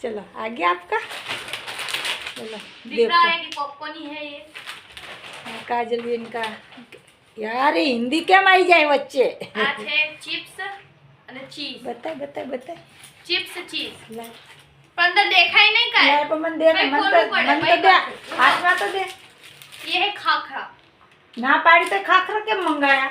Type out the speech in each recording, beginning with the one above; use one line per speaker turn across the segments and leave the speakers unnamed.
चलो आ गया आपका चलो
दिख
देखो
रहा है कि पॉपकॉर्न ही है ये
हाँ, काजल भी इनका यार ये हिंदी કેમ આવી જાય વચ્ચે
આ છે ચિપ્સ અને ચીઝ
બતાય બતાય બતાય
ચિપ્સ ચીઝ
લાય
પણ અંદર દેખાય નહીં કાંઈ
લાય પણ મને દે ને
ભાઈ,
મને તો
ખોલવું
મને
પડે,
તો દે
ભાઈ.
હાથમાં તો દે
ये है खाखरा
ના પાડી તો ખાખરા કેમ મંગાયા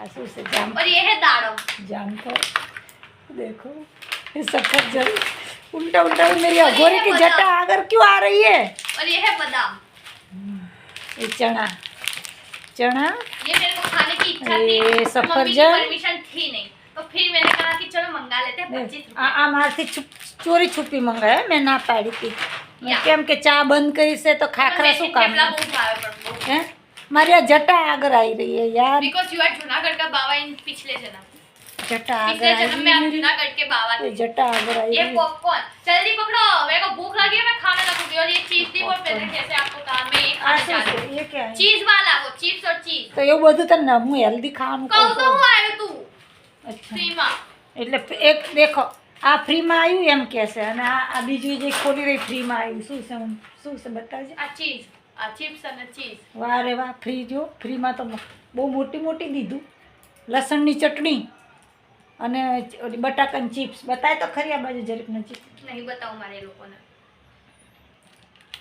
આ શું છે જામ
और ये है दाड़म
जाम तो देखो ये सफरजन उल्टा उल्टा मेरी अघोरी की जटा अगर क्यों आ रही है
और ये है बादाम
ये चना चना
ये मेरे को खाने की इच्छा
ये
थी मम्मी की
सफरजन।
परमिशन थी नहीं तो फिर मैंने कहा कि चलो मंगा लेते हैं पच्चीस
આ આ મારથી છુપ ચોરી છુપી મંગાવે મેં ના પાડી હતી મેં
યા.
કેમ કે ચા બંધ કરી છે તો ખાખરા શું કામ
બહુ ભાવે પણ બહુ
હે મારી આ જટા આગળ આવી રહી है यार
बिकॉज यू आर जूनागढ़ का बाबा इन पिछले जन्म
जटा
पिछले
આગળ
जन्म में आप
આવી
जूनागढ़ के बाबा
ये
थे
जटा આગળ આવી
ये
રહી
पॉपकॉर्न जल्दी पकड़ो मेरे को भूख लगी है मैं खाने लगूंगी और ये चीज थी वो मैंने जैसे आपको कहा मैं ये
આ
खाने
શું
जा रही
છે
हूँ
ये क्या है
चीज वाला वो चिप्स और चीज
તો એવું બધું તને હું હેલ્ધી ખાવાનું
કહું
કહું
તો
છું
હું આવ્યો તું
અચ્છા
ફ્રીમાં
એટલે એક દેખો આ ફ્રીમાં આવ્યું એમ કે છે અને આ આ બીજું જે ખોલી રહી ફ્રીમાં આવ્યું શું છે હું- શું છે બતાવજે
આ ચીઝ આ ચિપ્સ અને ચીઝ.
વાહ રે વાહ ફ્રી જો ફ્રીમાં તો બહુ મોટી મોટી દીધું. લસણની ચટણી અને બટાકાની ચિપ્સ. બતાય તો ખરી આ બાજુ જરીક ચિપ્સ
નહીં બતાવું મારે એ લોકોને.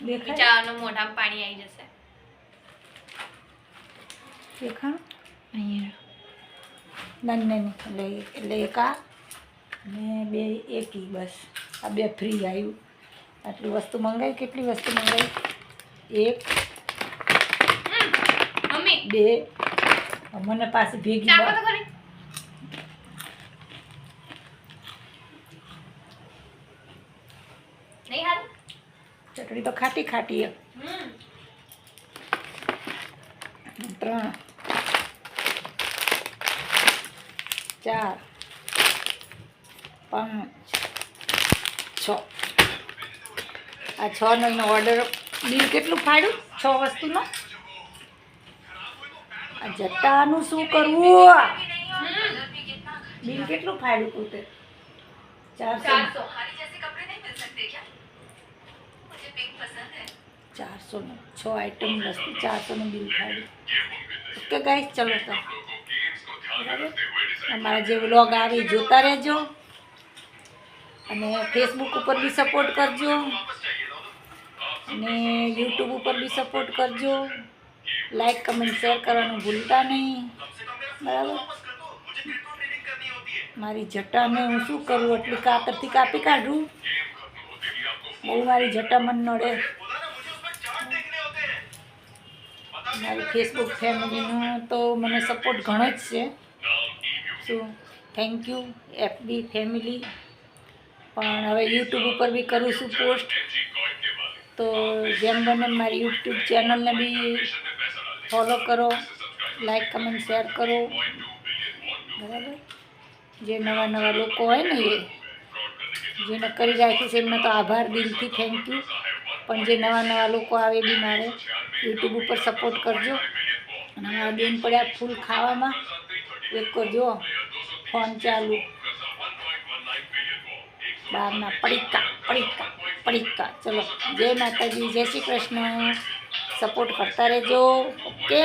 દેખાય?
બિચારાનું મોઢામાં પાણી આવી જશે.
દેખાણ? અહીંયા. નાની ના ના એટલે એટલે એક આ ને બે એકી બસ. આ બે ફ્રી આવ્યું આટલી વસ્તુ મંગાવી? કેટલી વસ્તુ મંગાવી? એક બે મને પાસે ભેગી ચટણી તો ખાટી ખાટી. ત્રણ ચાર પાંચ છ. આ છ નો ઓર્ડર બિલ કેટલું ફાડ્યું? છ વસ્તુનો? આ જતાનું શું કરવું? બિલ કેટલું ફાડ્યું તું તે? ચારસો
ચારસો.
ચારસો નું છ આઈટમ વસ્તુ ચારસો નું બિલ ફાડ્યું. ઓકે ગાઈસ ચલો તો. બરાબર? અમારા જે વ્લોગ આવે જોતા રહેજો. અને ફેસબુક ઉપર બી સપોર્ટ કરજો. અને યુટ્યુબ ઉપર બી સપોર્ટ કરજો. લાઈક કમેન્ટ શેર કરવાનું ભૂલતા નહીં. બરાબર? મારી જટાને હું શું કરું? એટલી કાતરથી કાપી કાઢું? બહુ મારી જટા મન નડે. મારી ફેસબુક ફેમિલીનો તો મને સપોર્ટ ઘણો જ છે. શું? થેન્ક યુ એફબી ફેમિલી પણ હવે યુટ્યુબ ઉપર બી કરું છું પોસ્ટ તો જેમ બને મારી યુટ્યુબ ચેનલને બી ફોલો કરો લાઈક કમેન્ટ શેર કરો. બરાબર? જે નવા નવા લોકો હોય ને એ, જેને કરી રાખી છે, એમને તો આભાર દિલથી થેન્ક યુ પણ જે નવા નવા લોકો આવે બી મારે યુટ્યુબ ઉપર સપોર્ટ કરજો. અને મારા બેન પડ્યા ફૂલ ખાવામાં એક કરજો, ફોન ચાલુ. બહારના પડીકા પડીકા પડીકા. ચલો જય માતાજી જય શ્રી કૃષ્ણ. સપોર્ટ કરતા રહેજો. ઓકે